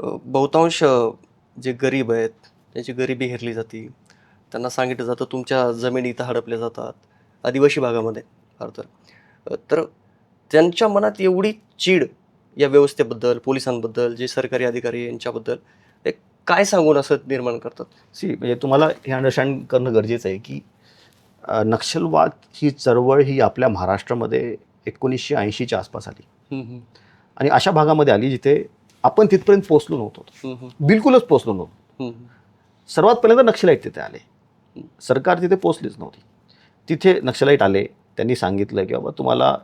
बहुतांश जे गरीब आहेत त्यांची गरिबी हेरली जाते. त्यांना सांगितलं जातं तुमच्या जमिनी इथं हडपल्या जातात. आदिवासी भागामध्ये फार तर. तर त्यांच्या मनात एवढी चीड या व्यवस्थेबद्दल पोलिसांबद्दल जे सरकारी अधिकारी यांच्याबद्दल ते काय सांगून असं निर्माण करतात? सी म्हणजे तुम्हाला हे अंडरस्टँड करणं गरजेचं आहे की नक्षलवाद ही चळवळ ही आपल्या महाराष्ट्रामध्ये एकोणीसशे ऐंशीच्या आसपास आली. आणि अशा भागामध्ये आली जिथे आपण तिथपर्यंत पोहोचलो नव्हतो. बिलकुलच पोहोचलो नव्हतो. सर्वात पहिल्यांदा नक्षलाईट तिथे आले. सरकार तिथे पोचलीच नव्हती. तिथे नक्षलाईट आले त्यांनी सांगितलं की बाबा तुम्हाला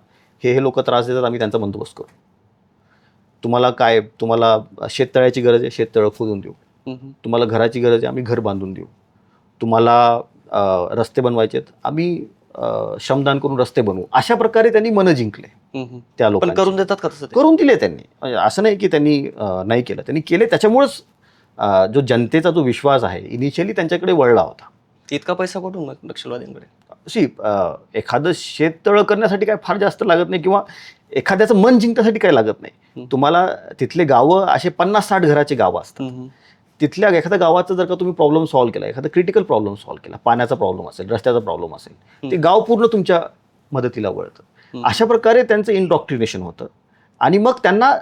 हे हे लोक त्रास देतात आम्ही त्यांचा बंदोबस्त करू. तुम्हाला काय तुम्हाला शेततळ्याची गरज आहे शेततळं खोदून देऊ. तुम्हाला घराची गरज आहे आम्ही घर बांधून देऊ. तुम्हाला रस्ते बनवायचे आहेत आम्ही श्रमदान करून रस्ते बनवू. अशा प्रकारे त्यांनी मनं जिंकले. त्या लोकांची. करून देतात का तसं ते? करून दिले त्यांनी. म्हणजे असं नाही की त्यांनी अ, नाही केलं. त्यांनी केले. त्याच्यामुळंच अ, जो जनतेचा जो विश्वास आहे इनिशियली त्यांच्याकडे वळला होता. इतका पैसा कुठून मग नक्षलवाद्यांकडे? शी एखादं शेततळं करण्यासाठी काय फार जास्त लागत नाही किंवा एखाद्याचं मन जिंकण्यासाठी काय लागत नाही. तुम्हाला तिथले गावं असे पन्नास साठ घराचे गावं असतात. हम्म, तिथल्या एखाद्या गावाचं जर का तुम्ही प्रॉब्लेम सॉल्व्ह केला एखादा क्रिटिकल प्रॉब्लेम सॉल्व्ह केला पाण्याचा प्रॉब्लेम असेल रस्त्याचा प्रॉब्लेम असेल ते गाव पूर्ण तुमच्या मदतीला वळतं. अशा प्रकारे त्यांचं इनडॉक्ट्रिनेशन होतं. आणि मग त्यांना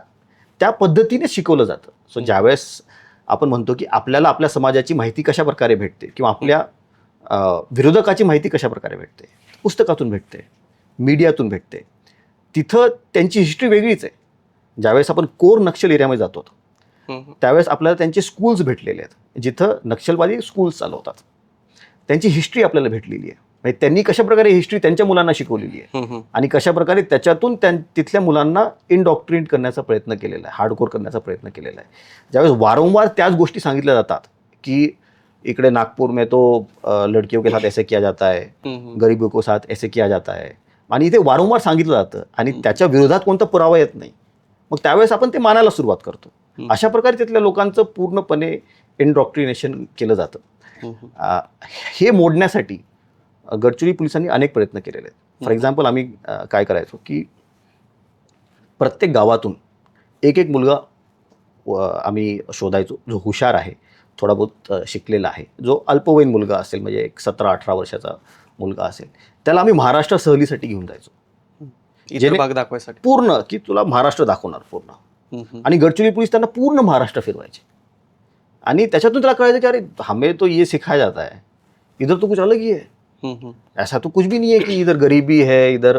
त्या पद्धतीने शिकवलं जातं. सो ज्यावेळेस आपण म्हणतो की आपल्याला आपल्या समाजाची माहिती कशा प्रकारे भेटते किंवा आपल्या विरोधकाची माहिती कशा प्रकारे भेटते पुस्तकातून भेटते मीडियातून भेटते तिथं त्यांची हिस्ट्री वेगळीच आहे. ज्यावेळेस आपण कोर नक्षल एरियामध्ये जातो. त्यावेळेस आपल्याला त्यांचे स्कूल्स भेटलेले आहेत. जिथं नक्षलवादी स्कूल्स चालवतात. त्यांची हिस्ट्री आपल्याला भेटलेली आहे. म्हणजे त्यांनी कशा प्रकारे हिस्ट्री त्यांच्या मुलांना शिकवलेली आहे. आणि कशा प्रकारे त्याच्यातून त्या तिथल्या मुलांना इनडॉक्ट्रिनेट करण्याचा प्रयत्न केलेला आहे हार्डकोर करण्याचा प्रयत्न केलेला आहे. ज्यावेळेस वारंवार त्याच गोष्टी सांगितल्या जातात की इकडे नागपूर में तो लड़कियों के साथ ऐसे किया जाता है. गरीबों को साथ ऐसे किया जाता है. आणि इथे वारंवार सांगितलं जातं आणि त्याच्या विरोधात कोणता पुरावा येत नाही. मग त्यावेळेस आपण ते मानायला सुरुवात करतो. अशा प्रकारे तिथल्या लोकांचं पूर्णपणे इनडॉक्ट्रिनेशन केलं जातं. हे मोडण्यासाठी गडचिरोली पोलिसांनी अनेक प्रयत्न केलेले आहेत. फॉर एक्झाम्पल आम्ही काय करायचो की प्रत्येक गावातून एक एक मुलगा आम्ही शोधायचो. जो हुशार आहे थोडा बहुत शिकलेला आहे. जो अल्पवयीन मुलगा असेल म्हणजे एक सतरा अठरा वर्षाचा मुलगा असेल त्याला आम्ही महाराष्ट्र सहलीसाठी घेऊन जायचो. भाग दाखवायसाठी. पूर्ण की तुला महाराष्ट्र दाखवणार पूर्ण. आणि गडचिरोली पोलीस त्यांना पूर्ण महाराष्ट्र फिरवायचे. आणि त्याच्यातून त्याला कळायचं की अरे हमें तो ये सिखाया जाता है. इधर तो कुछ अलग ही है. ऐसा तो कुछ भी नहीं है की इधर गरीबी है इधर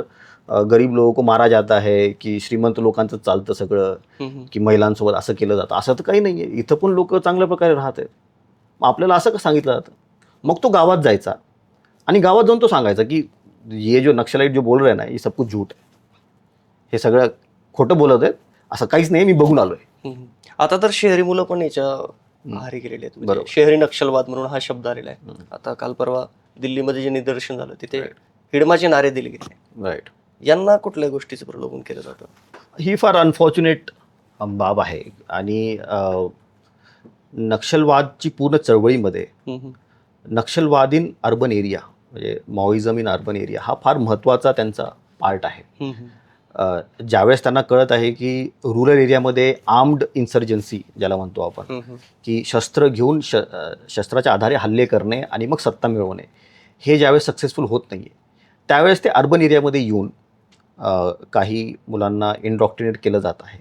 गरीब लोगों को मारा जाता है की श्रीमंत लोकांचं चालतं सगळं. की महिलांसोबत असं केलं जातं. असं तर काही नाही आहे इथं पण लोक चांगल्या प्रकारे राहत आहेत मग आपल्याला असं का सांगितलं जातं? मग तो गावात जायचा. आणि गावात जाऊन तो सांगायचा की ये जो नक्षलाईट जो बोल रहे ना ये सब कुछ झूठ आहे हे सगळं खोटं बोलत आहेत. असं काहीच नाही मी बघून आलोय. हम्म. आता तर शहरी मुलं पण याच्या गेलेली आहेत. म्हणजे बरोबर. शहरी नक्षलवाद म्हणून हा शब्द आलेला आहे. आता काल परवा दिल्लीमध्ये जे निदर्शन झालं तिथे हिडमाचे नारे दिले गेले राईट यांना कुठल्या गोष्टीचं प्रलोभन केलं जातं ही फार अनफॉर्च्युनेट बाब आहे आणि नक्षलवादची पूर्ण चळवळीमध्ये हम्म, हम्म. नक्षलवाद इन अर्बन एरिया म्हणजे माओइझम इन अर्बन एरिया हा फार महत्त्वाचा त्यांचा पार्ट आहे हम्म, हम्म. अ, ज्यावेळेस त्यांना कळत आहे की रुरल एरियामध्ये आर्म्ड इन्सर्जन्सी ज्याला म्हणतो आपण. की शस्त्र घेऊन श शस्त्राच्या आधारे हल्ले करणे आणि मग सत्ता मिळवणे हे ज्यावेळेस सक्सेसफुल होत नाही आहे त्यावेळेस ते अर्बन एरियामध्ये येऊन काही मुलांना इंडॉक्ट्रिनेट केलं जात आहे.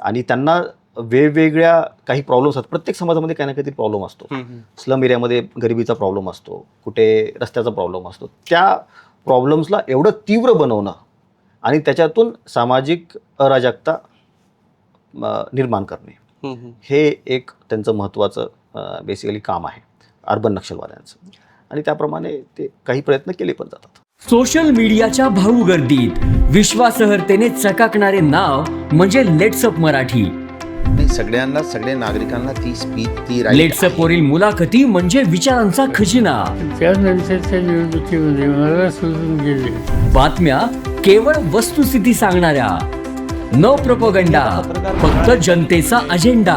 आणि त्यांना वेगवेगळ्या काही प्रॉब्लेम्स असतात. प्रत्येक समाजामध्ये काही ना काहीतरी प्रॉब्लेम असतो. स्लम एरियामध्ये गरिबीचा प्रॉब्लेम असतो. कुठे रस्त्याचा प्रॉब्लेम असतो. त्या प्रॉब्लेम्सला एवढं तीव्र बनवणं आणि त्याच्यातून सामाजिक अराजकता निर्माण करणे. हे एक त्यांचं महत्त्वाचं बेसिकली काम आहे. अर्बन नक्षलवाद्यांचं. आणि त्याप्रमाणे ते काही प्रयत्न केले पण जातात. सोशल मीडियाच्या भाऊ गर्दीत विश्वासहर्तेने चकाकणारे नाव म्हणजे लेट्सअप मराठी. नाही सगळ्यांना सगळ्या नागरिकांना ती स्पीच ती right लेट्सअप आहे. वरील मुलाखती म्हणजे विचारांचा खजिना. त्यानंतरच्या निवडणुकीमध्ये मला सोडून गेले. बातम्या केवळ वस्तुस्थिती सांगणाऱ्या. न प्रपोगंडा फक्त जनतेचा अजेंडा